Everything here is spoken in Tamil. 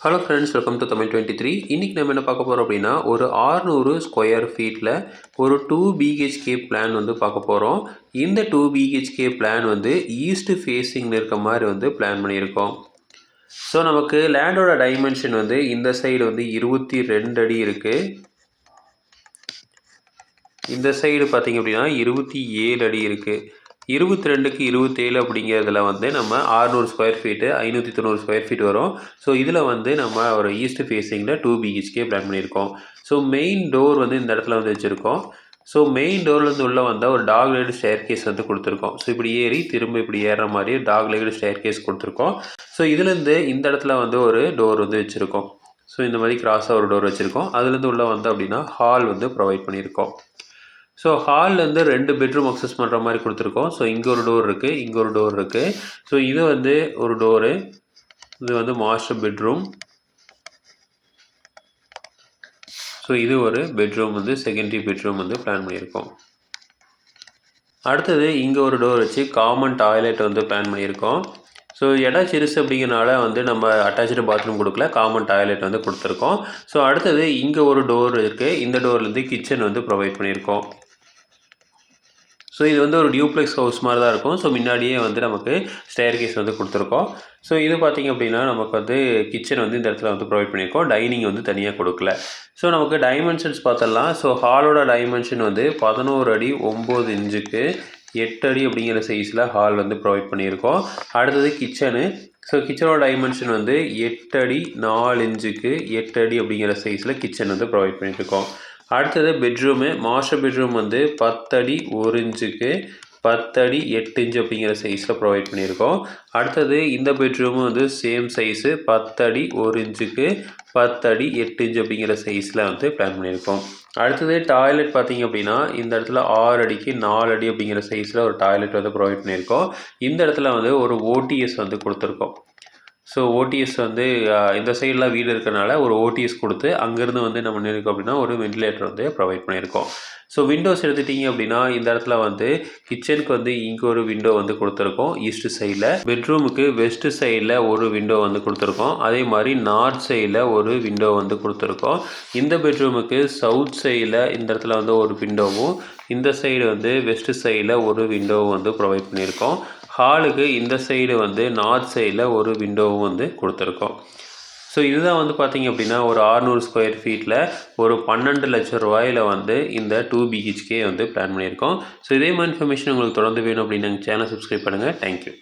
Hello friends welcome to Tamil twenty three இன்றைக்கி நம்ம என்ன பார்க்க போகிறோம் அப்படின்னா ஒரு ஆறுநூறு ஸ்கொயர் ஃபீட்டில் ஒரு டூ பிஹெச்கே பிளான் வந்து பார்க்க போகிறோம் இந்த டூ பிஹெச்கே பிளான் வந்து ஈஸ்ட் ஃபேஸிங்கில் இருக்க மாதிரி வந்து பிளான் பண்ணியிருக்கோம். ஸோ நமக்கு லேண்டோட டைமென்ஷன் வந்து இந்த சைடு வந்து இருபத்தி ரெண்டு அடி இருக்குது இந்த சைடு பார்த்திங்க அப்படின்னா இருபத்தி ஏழு அடி இருக்குது இருபத்தி ரெண்டுக்கு இருபத்தேழு அப்படிங்கிறதுல வந்து நம்ம ஆறுநூறு ஸ்கொயர் ஃபீட்டு ஐநூற்றி தொண்ணூறு ஸ்கொயர் ஃபீட் வரும். ஸோ இதில் வந்து நம்ம ஒரு ஈஸ்ட் ஃபேஸிங்கில் டூ பிஹெச்கே பிளான் பண்ணியிருக்கோம். ஸோ மெயின் டோர் வந்து இந்த இடத்துல வந்து வச்சுருக்கோம். ஸோ மெயின் டோர்லேருந்து உள்ளே வந்தால் ஒரு டாக் லைடு ஸ்டேர் கேஸ் வந்து கொடுத்துருக்கோம். ஸோ இப்படி ஏறி திரும்ப இப்படி ஏறுற மாதிரி டாக் லைடு ஸ்டேர் கேஸ் கொடுத்துருக்கோம். ஸோ இதுலேருந்து இந்த இடத்துல வந்து ஒரு டோர் வந்து வச்சுருக்கோம். ஸோ இந்த மாதிரி கிராஸாக ஒரு டோர் வச்சுருக்கோம். அதுலேருந்து உள்ளே வந்து அப்படின்னா ஹால் வந்து ப்ரொவைட் பண்ணியிருக்கோம். ஸோ ஹால்லேருந்து ரெண்டு பெட்ரூம் அக்சஸ் பண்ணுற மாதிரி கொடுத்துருக்கோம். ஸோ இங்கே ஒரு டோர் இருக்குது இங்கே ஒரு டோர் இருக்குது ஸோ இது வந்து ஒரு டோரு இது வந்து மாஸ்டர் பெட்ரூம் ஸோ இது ஒரு பெட்ரூம் வந்து செகண்டரி பெட்ரூம் வந்து பிளான் பண்ணியிருக்கோம். அடுத்தது இங்கே ஒரு டோர் வச்சு காமன் டாய்லெட் வந்து பிளான் பண்ணியிருக்கோம். ஸோ இடம் சிறுசு அப்படிங்கிறனால வந்து நம்ம அட்டாச்சு பாத்ரூம் கொடுக்கல காமன் டாய்லெட் வந்து கொடுத்துருக்கோம். ஸோ அடுத்தது இங்கே ஒரு டோர் இருக்குது இந்த டோர்லேருந்து கிச்சன் வந்து ப்ரொவைட் பண்ணியிருக்கோம். ஸோ இது வந்து ஒரு டியூப்ளெக்ஸ் ஹவுஸ் மாதிரி தான் இருக்கும். ஸோ முன்னாடியே வந்து நமக்கு ஸ்டேர் கேஸ் வந்து கொடுத்துருக்கோம். ஸோ இது பார்த்திங்க அப்படின்னா நமக்கு வந்து கிச்சன் வந்து இந்த இடத்துல வந்து ப்ரொவைட் பண்ணியிருக்கோம். டைனிங் வந்து தனியாக கொடுக்கல. ஸோ நமக்கு டைமென்ஷன்ஸ் பார்த்தலாம் ஸோ ஹாலோட டைமென்ஷன் வந்து பதினோரு அடி ஒம்பது இன்ச்சுக்கு எட்டு அடி அப்படிங்கிற சைஸில் ஹால் வந்து ப்ரொவைட் பண்ணியிருக்கோம். அடுத்தது கிச்சனு ஸோ கிச்சனோட டைமென்ஷன் வந்து எட்டு அடி நாலு இன்ச்சுக்கு எட்டு அடி அப்படிங்கிற சைஸில் கிச்சன் வந்து ப்ரொவைட் பண்ணியிருக்கோம். அடுத்தது பெட்ரூமு மாஸ்டர் பெட்ரூம் வந்து பத்தடி ஒரு இன்ச்சுக்கு பத்தடி எட்டு இன்ச்சு அப்படிங்கிற சைஸில் ப்ரொவைட் பண்ணியிருக்கோம். அடுத்தது இந்த பெட்ரூமும் வந்து சேம் சைஸு பத்தடி ஒரு இன்ச்சுக்கு பத்தடி எட்டு இன்ச் அப்படிங்கிற சைஸில் வந்து பிளான் பண்ணியிருக்கோம். அடுத்தது டாய்லெட் பார்த்திங்க அப்படின்னா இந்த இடத்துல ஆறு அடிக்கு நாலு அடி அப்படிங்கிற சைஸில் ஒரு டாய்லெட் வந்து ப்ரொவைட் பண்ணியிருக்கோம். இந்த இடத்துல வந்து ஒரு ஓடிஎஸ் வந்து கொடுத்துருக்கோம். ஸோ ஓடிஎஸ் வந்து இந்த சைடெலாம் வீடு இருக்கிறனால ஒரு ஓடிஎஸ் கொடுத்து அங்கேருந்து வந்து நம்ம பண்ணியிருக்கோம் அப்படின்னா ஒரு வெண்டிலேட்டர் வந்து ப்ரொவைட் பண்ணியிருக்கோம். ஸோ விண்டோஸ் எடுத்துட்டிங்க அப்படின்னா இந்த இடத்துல வந்து கிச்சனுக்கு வந்து இங்கே ஒரு விண்டோ வந்து கொடுத்துருக்கோம். ஈஸ்ட் சைடில் பெட்ரூமுக்கு வெஸ்ட் சைடில் ஒரு விண்டோ வந்து கொடுத்துருக்கோம். அதே மாதிரி நார்த் சைடில் ஒரு விண்டோ வந்து கொடுத்துருக்கோம். இந்த பெட்ரூமுக்கு சவுத் சைடில் இந்த இடத்துல வந்து ஒரு விண்டோவும் இந்த சைடு வந்து வெஸ்ட் சைடில் ஒரு விண்டோவும் வந்து ப்ரொவைட் பண்ணியிருக்கோம். ஹாலுக்கு இந்த சைடு வந்து நார்த் சைடில் ஒரு விண்டோவும் வந்து கொடுத்துருக்கோம். ஸோ இதுதான் வந்து பார்த்திங்க அப்படின்னா ஒரு ஆறுநூறு ஸ்கொயர் ஃபீட்டில் ஒரு பன்னெண்டு லட்சம் ரூபாயில் வந்து இந்த டூ பிஹெச்கே வந்து பிளான் பண்ணியிருக்கோம். ஸோ இதே மாதிரி இன்ஃபர்மேஷன் உங்களுக்கு தொடர்ந்து வேணும் அப்படின்னு சேனல் சப்ஸ்கிரைப் பண்ணுங்கள் தேங்க்யூ